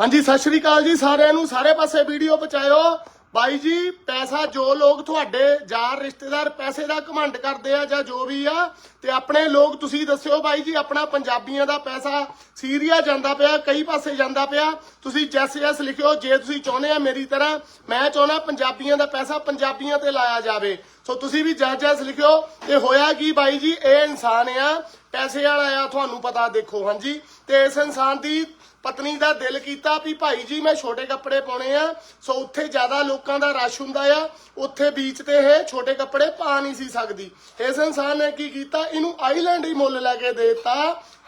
ਹਾਂਜੀ, ਸਤਿ ਸ਼੍ਰੀ ਅਕਾਲ ਜੀ ਸਾਰਿਆਂ ਨੂੰ। ਸਾਰੇ ਪਾਸੇ ਵੀਡੀਓ ਪਹੁੰਚਾਇਓ। ਬਾਈ ਜੀ, ਪੈਸਾ ਜੋ ਲੋਕ ਤੁਹਾਡੇ ਯਾਰ ਰਿਸ਼ਤੇਦਾਰ ਪੈਸੇ ਦਾ ਘਮੰਡ ਕਰਦੇ ਆ ਜਾਂ ਜੋ ਵੀ ਆ, ਤੇ ਆਪਣੇ ਲੋਕ ਤੁਸੀਂ ਦੱਸਿਓ ਬਾਈ ਜੀ, ਆਪਣਾ ਪੰਜਾਬੀਆਂ ਦਾ ਪੈਸਾ ਸੀਰੀਆ ਜਾਂਦਾ ਪਿਆ, ਕਈ ਪਾਸੇ ਜਾਂਦਾ ਪਿਆ। ਤੁਸੀਂ ਜੈਸ ਜੈਸ ਲਿਖਿਓ, ਜੇ ਤੁਸੀਂ ਚਾਹੁੰਦੇ ਆ ਮੇਰੀ ਤਰ੍ਹਾਂ, ਮੈਂ ਚਾਹੁੰਦਾ ਪੰਜਾਬੀਆਂ ਦਾ ਪੈਸਾ ਪੰਜਾਬੀਆਂ ਤੇ ਲਾਇਆ ਜਾਵੇ। ਸੋ ਤੁਸੀਂ ਵੀ ਜੈਸ ਜੈਸ ਲਿਖਿਓ। ਤੇ ਹੋਇਆ ਕੀ ਬਾਈ ਜੀ? ਇਹ ਇਨਸਾਨ ਆ। ਪੈਸੇ ਵਾਲਾ ਆ, ਤੁਹਾਨੂੰ ਪਤਾ ਦੇਖੋ, ਹਾਂਜੀ। ਤੇ ਇਸ ਇਨਸਾਨ ਦੀ ਪਤਨੀ ਦਾ ਦਿਲ ਕੀਤਾ ਵੀ ਭਾਈ ਜੀ ਮੈਂ ਛੋਟੇ ਕੱਪੜੇ ਪਾਉਣੇ ਆ, ਸੋ ਉੱਥੇ ਜ਼ਿਆਦਾ ਲੋਕਾਂ ਦਾ ਰਸ਼ ਹੁੰਦਾ ਆ, ਉੱਥੇ ਬੀਚ ਤੇ ਇਹ ਛੋਟੇ ਕੱਪੜੇ ਪਾ ਨਹੀਂ ਸੀ ਸਕਦੀ। ਇਸ ਇਨਸਾਨ ਨੇ ਕੀ ਕੀਤਾ? ਇਹਨੂੰ ਆਈਲੈਂਡ ਹੀ ਮੁੱਲ ਲੈ ਕੇ ਦੇ ਦਿੱਤਾ।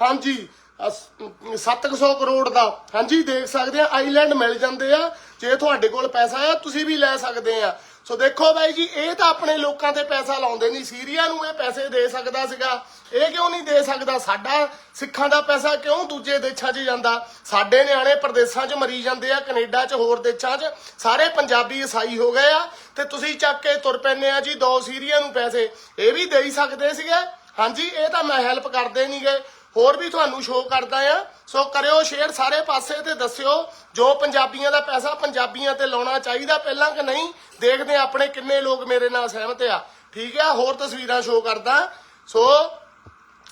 ਹਾਂਜੀ 700 ਕਰੋੜ ਦਾ। ਹਾਂਜੀ, ਦੇਖ ਸਕਦੇ ਆ ਆਈਲੈਂਡ ਮਿਲ ਜਾਂਦੇ ਆ। ਜੇ ਤੁਹਾਡੇ ਕੋਲ ਪੈਸਾ ਆ, ਤੁਸੀਂ ਵੀ ਲੈ ਸਕਦੇ ਆ। ਸੋ ਦੇਖੋ ਬਾਈ ਜੀ, ਇਹ ਤਾਂ ਆਪਣੇ ਲੋਕਾਂ ਤੇ ਪੈਸਾ ਲਾਉਂਦੇ ਨਹੀਂ। ਸੀਰੀਆ ਨੂੰ ਇਹ ਪੈਸੇ ਦੇ ਸਕਦਾ ਸੀਗਾ। ਇਹ ਕਿਉਂ ਨਹੀਂ ਦੇ ਸਕਦਾ? ਸਾਡਾ ਸਿੱਖਾਂ ਦਾ ਪੈਸਾ ਕਿਉਂ ਦੂਜੇ ਦੇਸ਼ਾਂ 'ਚ ਜਾਂਦਾ? ਸਾਡੇ ਨਿਆਣੇ ਪ੍ਰਦੇਸ਼ਾਂ 'ਚ ਮਰੀ ਜਾਂਦੇ ਆ, ਕੈਨੇਡਾ 'ਚ, ਹੋਰ ਦੇਸ਼ਾਂ 'ਚ। ਸਾਰੇ ਪੰਜਾਬੀ ਈਸਾਈ ਹੋ ਗਏ ਆ ਤੇ ਤੁਸੀਂ ਚੱਕ ਕੇ ਤੁਰ ਪੈਨੇ ਆ ਜੀ ਦੋ ਸੀਰੀਆ ਨੂੰ ਪੈਸੇ। ਇਹ ਵੀ ਦੇ ਹੀ ਸਕਦੇ ਸੀਗੇ। ਹਾਂਜੀ, ਇਹ ਤਾਂ ਮੈਂ ਹੈਲਪ ਕਰਦੇ ਨਹੀਂ ਗਏ ਹੋਰ ਵੀ ਤੁਹਾਨੂੰ ਸ਼ੋਅ ਕਰਦਾ ਆ। ਸੋ ਕਰਿਓ ਸ਼ੇਅਰ ਸਾਰੇ ਪਾਸੇ ਤੇ ਦੱਸਿਓ ਜੋ ਪੰਜਾਬੀਆਂ ਦਾ ਪੈਸਾ ਪੰਜਾਬੀਆਂ ਤੇ ਲਾਉਣਾ ਚਾਹੀਦਾ। ਪਹਿਲਾਂ ਕਿ ਨਹੀਂ? ਦੇਖਦੇ ਹਾਂ ਆਪਣੇ ਕਿੰਨੇ ਲੋਕ ਮੇਰੇ ਨਾਲ ਸਹਿਮਤ ਆ। ਠੀਕ ਆ? ਹੋਰ ਤਸਵੀਰਾਂ ਸ਼ੋਅ ਕਰਦਾ। ਸੋ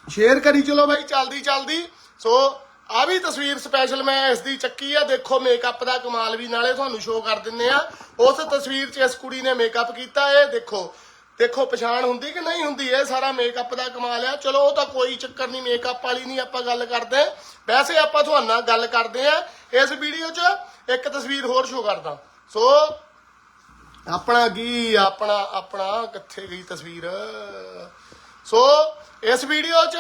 ਸ਼ੇਅਰ ਕਰੀ ਚਲੋ ਬਾਈ, ਚਲਦੀ ਚਲਦੀ। ਸੋ ਆ ਵੀ ਤਸਵੀਰ ਸਪੈਸ਼ਲ ਮੈਂ ਇਸ ਦੀ ਚੱਕੀ ਆ। ਦੇਖੋ ਮੇਕਅਪ ਦਾ ਕਮਾਲ ਵੀ ਨਾਲੇ ਤੁਹਾਨੂੰ ਸ਼ੋਅ ਕਰ ਦਿੰਨੇ ਆ। ਉਸ ਤਸਵੀਰ 'ਚ ਇਸ ਕੁੜੀ ਨੇ ਮੇਕਅਪ ਕੀਤਾ। ਇਹ ਦੇਖੋ ਦੇਖੋ, ਪਛਾਣ ਹੁੰਦੀ ਕਿ ਨਹੀਂ ਹੁੰਦੀ? ਇਹ ਸਾਰਾ ਮੇਕਅਪ ਦਾ ਕਮਾਲ ਆ ਚਲੋ, ਉਹ ਤਾਂ ਕੋਈ ਚੱਕਰ ਨਹੀਂ ਮੇਕਅਪ ਵਾਲੀ ਨਹੀਂ ਆਪਾਂ ਗੱਲ ਕਰਦੇ। ਵੈਸੇ ਆਪਾਂ ਤੁਹਾਨੂੰ ਨਾਲ ਗੱਲ ਕਰਦੇ ਆ ਇਸ ਵੀਡੀਓ 'ਚ ਇੱਕ ਤਸਵੀਰ ਹੋਰ ਸ਼ੋ ਕਰਦਾ। ਸੋ, ਆਪਣਾ ਕੀ, ਆਪਣਾ ਆਪਣਾ ਕਿੱਥੇ ਗਈ ਤਸਵੀਰ? ਸੋ, ਇਸ ਵੀਡੀਓ 'ਚ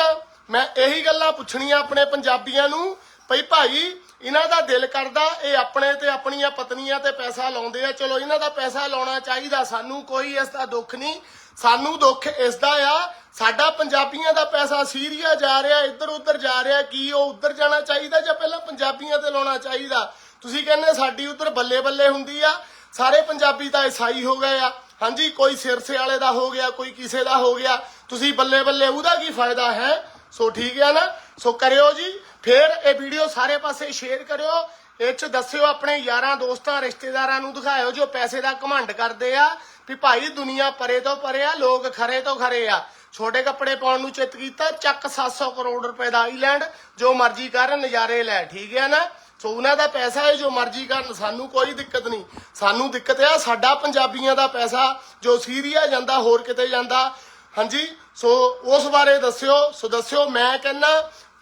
ਮੈਂ ਇਹੀ ਗੱਲਾਂ ਪੁੱਛਣੀਆਂ ਆਪਣੇ ਪੰਜਾਬੀਆਂ ਨੂੰ। ਭਈ ਭਾਈ ਇਹਨਾਂ ਦਾ ਦਿਲ ਕਰਦਾ ਇਹ ਆਪਣੇ ਤੇ ਆਪਣੀਆਂ ਪਤਨੀਆਂ ਤੇ ਪੈਸਾ ਲਾਉਂਦੇ ਆ। ਚਲੋ, ਇਹਨਾਂ ਦਾ ਪੈਸਾ ਲਾਉਣਾ ਚਾਹੀਦਾ। ਸਾਨੂੰ ਕੋਈ ਇਸ ਦਾ ਦੁੱਖ ਨਹੀਂ। ਸਾਨੂੰ ਦੁੱਖ ਇਸ ਦਾ ਆ। ਸਾਡਾ ਪੰਜਾਬੀਆਂ ਦਾ ਪੈਸਾ ਸੀਰੀਆ ਜਾ ਰਿਹਾ ਇੱਧਰ ਉੱਧਰ ਜਾ ਰਿਹਾ। ਕੀ ਉਹ ਉੱਧਰ ਜਾਣਾ ਚਾਹੀਦਾ ਜਾਂ ਪਹਿਲਾਂ ਪੰਜਾਬੀਆਂ ਤੇ ਲਾਉਣਾ ਚਾਹੀਦਾ? ਤੁਸੀਂ ਕਹਿੰਦੇ ਸਾਡੀ ਉੱਧਰ ਬੱਲੇ ਬੱਲੇ ਹੁੰਦੀ ਆ। ਸਾਰੇ ਪੰਜਾਬੀ ਤਾਂ ਈਸਾਈ ਹੋ ਗਏ ਆ। ਹਾਂਜੀ, ਕੋਈ ਸਿਰਸੇ ਵਾਲੇ ਦਾ ਹੋ ਗਿਆ, ਕੋਈ ਕਿਸੇ ਦਾ ਹੋ ਗਿਆ। ਤੁਸੀਂ ਬੱਲੇ ਬੱਲੇ ਉਹਦਾ ਕੀ ਫਾਇਦਾ ਹੈ? ਸੋ ਠੀਕ ਹੈ ਨਾ? ਸੋ ਕਰਿਓ ਜੀ, ਫਿਰ ਇਹ ਵੀਡੀਓ ਸਾਰੇ ਪਾਸੇ ਸ਼ੇਅਰ ਕਰਿਓ। ਇਹ ਚ ਦੱਸਿਓ ਆਪਣੇ ਯਾਰਾਂ, ਦੋਸਤਾਂ, ਰਿਸ਼ਤੇਦਾਰਾਂ ਨੂੰ, ਦਿਖਾਇਓ ਜੋ ਪੈਸੇ ਦਾ ਘਮੰਡ ਕਰਦੇ ਆ ਵੀ ਭਾਈ ਦੁਨੀਆ ਪਰੇ ਤੋਂ ਪਰੇ ਆ, ਲੋਕ ਖਰੇ ਤੋਂ ਖਰੇ ਆ। ਛੋਟੇ ਕੱਪੜੇ ਪਾਉਣ ਨੂੰ ਚਿੱਤ ਕੀਤਾ, ਚੱਕ 700 ਕਰੋੜ ਰੁਪਏ ਦਾ ਆਈਲੈਂਡ ਜੋ ਮਰਜ਼ੀ ਕਰ, ਨਜ਼ਾਰੇ ਲੈ, ਠੀਕ ਹੈ ਨਾ? ਸੋ ਉਹਨਾਂ ਦਾ ਪੈਸਾ ਹੈ, ਜੋ ਮਰਜ਼ੀ ਕਰਨ, ਸਾਨੂੰ ਕੋਈ ਦਿੱਕਤ ਨਹੀਂ। ਸਾਨੂੰ ਦਿੱਕਤ ਆ, ਸਾਡਾ ਪੰਜਾਬੀਆਂ ਦਾ ਪੈਸਾ, ਜੋ ਸੀਰੀਆ ਜਾਂਦਾ, ਹੋਰ ਕਿਤੇ ਜਾਂਦਾ ਹਾਂਜੀ, ਸੋ ਉਸ ਬਾਰੇ ਦੱਸਿਓ, ਸੋ ਦੱਸਿਓ, ਮੈਂ ਕਹਿੰਨਾ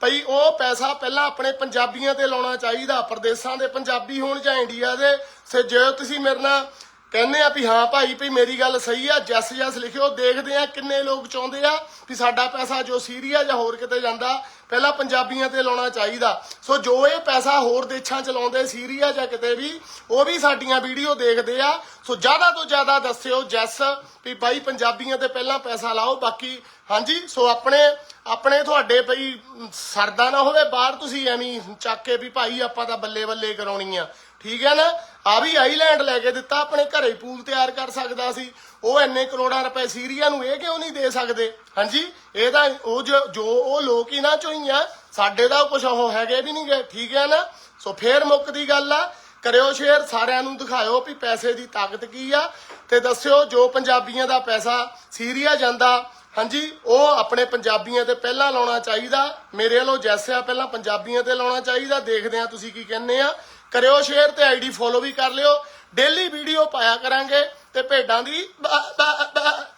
ਭਈ ਉਹ ਪੈਸਾ ਪਹਿਲਾਂ ਆਪਣੇ ਪੰਜਾਬੀਆਂ ਤੇ ਲਾਉਣਾ ਚਾਹੀਦਾ, ਪ੍ਰਦੇਸ਼ਾਂ ਦੇ ਪੰਜਾਬੀ ਹੋਣ ਜਾਂ ਇੰਡੀਆ ਦੇ। ਸੇ ਜੇ ਤੁਸੀਂ ਮੇਰੇ ਨਾਲ ਕਹਿੰਦੇ ਆ ਵੀ ਹਾਂ ਭਾਈ, ਵੀ ਮੇਰੀ ਗੱਲ ਸਹੀ ਆ, ਜੱਸ ਜੱਸ ਲਿਖਿਓ, ਦੇਖਦੇ ਆ ਕਿੰਨੇ ਲੋਕ ਚਾਹੁੰਦੇ ਆ ਵੀ ਸਾਡਾ ਪੈਸਾ ਜੋ ਸੀਰੀਆ ਜਾਂ ਹੋਰ ਕਿਤੇ ਜਾਂਦਾ, ਪਹਿਲਾਂ ਪੰਜਾਬੀਆਂ ਤੇ ਲਾਉਣਾ ਚਾਹੀਦਾ। ਸੋ ਜੋ ਇਹ ਪੈਸਾ ਹੋਰ ਦੇਸ਼ਾਂ ਚ ਲਾਉਂਦੇ ਸੀਰੀਆ ਜਾਂ ਕਿਤੇ ਵੀ, ਉਹ ਵੀ ਸਾਡੀਆਂ ਵੀਡੀਓ ਦੇਖਦੇ ਆ। ਸੋ ਜ਼ਿਆਦਾ ਤੋਂ ਜ਼ਿਆਦਾ ਦੱਸਿਓ ਜੈਸ ਵੀ ਭਾਈ ਪੰਜਾਬੀਆਂ ਤੇ ਪਹਿਲਾਂ ਪੈਸਾ ਲਾਓ, ਬਾਕੀ ਹਾਂਜੀ, ਸੋ ਆਪਣੇ ਆਪਣੇ ਤੁਹਾਡੇ ਭਈ ਸਰਦਾ ਨਾ ਹੋਵੇ, ਬਾਹਰ ਤੁਸੀਂ ਐਵੇਂ ਚੱਕ ਕੇ ਵੀ ਭਾਈ ਆਪਾਂ ਤਾਂ ਬੱਲੇ ਬੱਲੇ ਕਰਾਉਣੀ ਆ। ਠੀਕ ਹੈ ਨਾ? ਆ ਵੀ ਆਈਲੈਂਡ ਲੈ ਕੇ ਦਿੱਤਾ, ਆਪਣੇ ਘਰੇ ਪੂਲ ਤਿਆਰ ਕਰ ਸਕਦਾ ਸੀ। ਉਹ ਇੰਨੇ ਕਰੋੜਾਂ ਰੁਪਏ ਸੀਰੀਆ ਨੂੰ ਇਹ ਕਿਉਂ ਨਹੀਂ ਦੇ ਸਕਦੇ? ਹਾਂਜੀ, ਇਹ ਤਾਂ ਉਹ ਜੋ ਉਹ ਲੋਕ ਹੀ ਨਾ ਚੋਂ ਹੀ ਆ, ਸਾਡੇ ਦਾ ਕੁਝ ਉਹ ਹੈਗੇ ਵੀ ਨਹੀਂ ਗਏ ਠੀਕ ਹੈ ਨਾ? ਸੋ ਫੇਰ ਮੁੱਕ ਦੀ ਗੱਲ ਆ। ਕਰਿਓ ਸ਼ੇਅਰ, ਸਾਰਿਆਂ ਨੂੰ ਦਿਖਾਇਓ ਵੀ ਪੈਸੇ ਦੀ ਤਾਕਤ ਕੀ ਆ। ਤੇ ਦੱਸਿਓ ਜੋ ਪੰਜਾਬੀਆਂ ਦਾ ਪੈਸਾ ਸੀਰੀਆ ਜਾਂਦਾ, ਹਾਂਜੀ, ਉਹ ਆਪਣੇ ਪੰਜਾਬੀਆਂ ਤੇ ਪਹਿਲਾਂ ਲਾਉਣਾ ਚਾਹੀਦਾ। ਮੇਰੇ ਵੱਲੋਂ ਜੈਸਿਆ ਪਹਿਲਾਂ ਪੰਜਾਬੀਆਂ ਤੇ ਲਾਉਣਾ ਚਾਹੀਦਾ। ਦੇਖਦੇ ਆ ਤੁਸੀਂ ਕੀ ਕਹਿੰਦੇ ਆ। ਕਰਿਓ ਸ਼ੇਅਰ ਤੇ ਆਈਡੀ ਫੋਲੋ ਵੀ ਕਰ ਲਿਓ। ਡੇਲੀ ਵੀਡੀਓ ਪਾਇਆ ਕਰਾਂਗੇ ਤੇ ਭੇਡਾਂ ਦੀ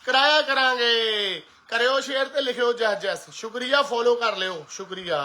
ਕਰਾਇਆ ਕਰਾਂਗੇ। ਕਰਿਓ ਸ਼ੇਅਰ ਤੇ ਲਿਖਿਓ ਜਸ ਜਸ ਸ਼ੁਕਰੀਆ, ਫੋਲੋ ਕਰ ਲਿਓ। ਸ਼ੁਕਰੀਆ।